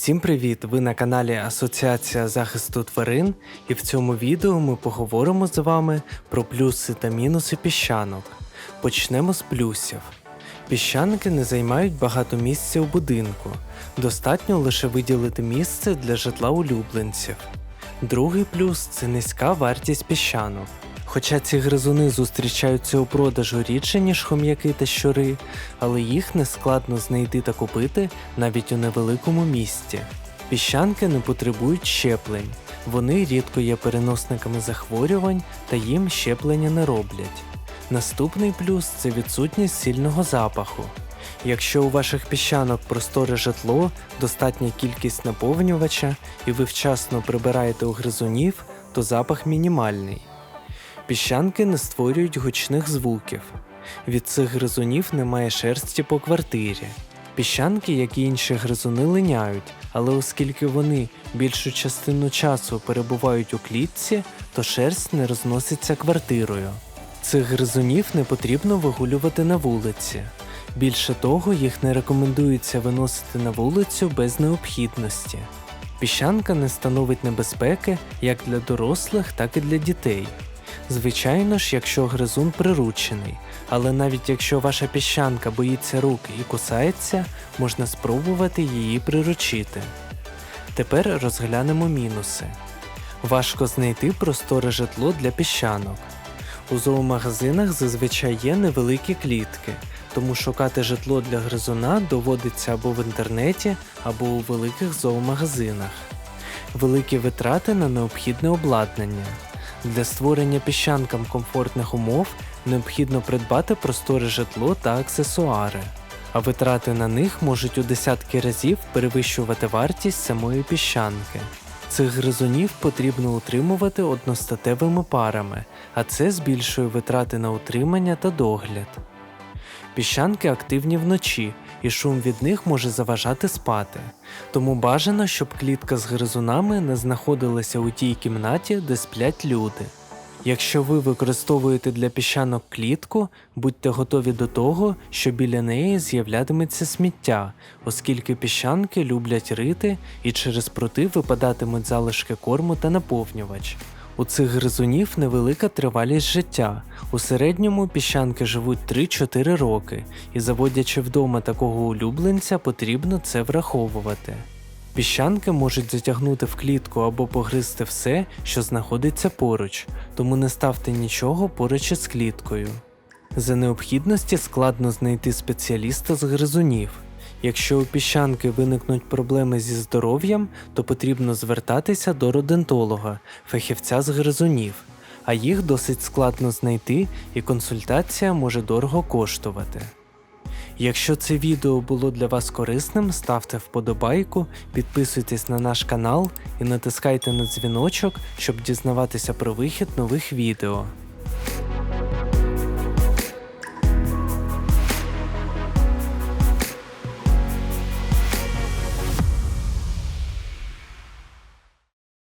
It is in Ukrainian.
Всім привіт! Ви на каналі Асоціація захисту тварин, і в цьому відео ми поговоримо з вами про плюси та мінуси піщанок. Почнемо з плюсів. Піщанки не займають багато місця у будинку, достатньо лише виділити місце для житла улюбленців. Другий плюс це низька вартість піщанок. Хоча ці гризуни зустрічаються у продажу рідше, ніж хом'яки та щури, але їх не складно знайти та купити навіть у невеликому місті. Піщанки не потребують щеплень, вони рідко є переносниками захворювань та їм щеплення не роблять. Наступний плюс це відсутність сильного запаху. Якщо у ваших піщанок просторе житло, достатня кількість наповнювача і ви вчасно прибираєте у гризунів, то запах мінімальний. Піщанки не створюють гучних звуків. Від цих гризунів немає шерсті по квартирі. Піщанки, як і інші гризуни, линяють, але оскільки вони більшу частину часу перебувають у клітці, то шерсть не розноситься квартирою. Цих гризунів не потрібно вигулювати на вулиці. Більше того, їх не рекомендується виносити на вулицю без необхідності. Піщанка не становить небезпеки як для дорослих, так і для дітей. Звичайно ж, якщо гризун приручений, але навіть якщо ваша піщанка боїться рук і кусається, можна спробувати її приручити. Тепер розглянемо мінуси. Важко знайти просторе житло для піщанок. У зоомагазинах зазвичай є невеликі клітки, тому шукати житло для гризуна доводиться або в інтернеті, або у великих зоомагазинах. Великі витрати на необхідне обладнання. Для створення піщанкам комфортних умов необхідно придбати просторе житло та аксесуари, а витрати на них можуть у десятки разів перевищувати вартість самої піщанки. Цих гризунів потрібно утримувати одностатевими парами, а це збільшує витрати на утримання та догляд. Піщанки активні вночі, і шум від них може заважати спати. Тому бажано, щоб клітка з гризунами не знаходилася у тій кімнаті, де сплять люди. Якщо ви використовуєте для піщанок клітку, будьте готові до того, що біля неї з'являтиметься сміття, оскільки піщанки люблять рити і через прути випадатимуть залишки корму та наповнювач. У цих гризунів невелика тривалість життя. У середньому піщанки живуть 3-4 роки, і заводячи вдома такого улюбленця, потрібно це враховувати. Піщанки можуть затягнути в клітку або погризти все, що знаходиться поруч, тому не ставте нічого поруч із кліткою. За необхідності складно знайти спеціаліста з гризунів. Якщо у піщанки виникнуть проблеми зі здоров'ям, то потрібно звертатися до родентолога, фахівця з гризунів, а їх досить складно знайти і консультація може дорого коштувати. Якщо це відео було для вас корисним, ставте вподобайку, підписуйтесь на наш канал і натискайте на дзвіночок, щоб дізнаватися про вихід нових відео.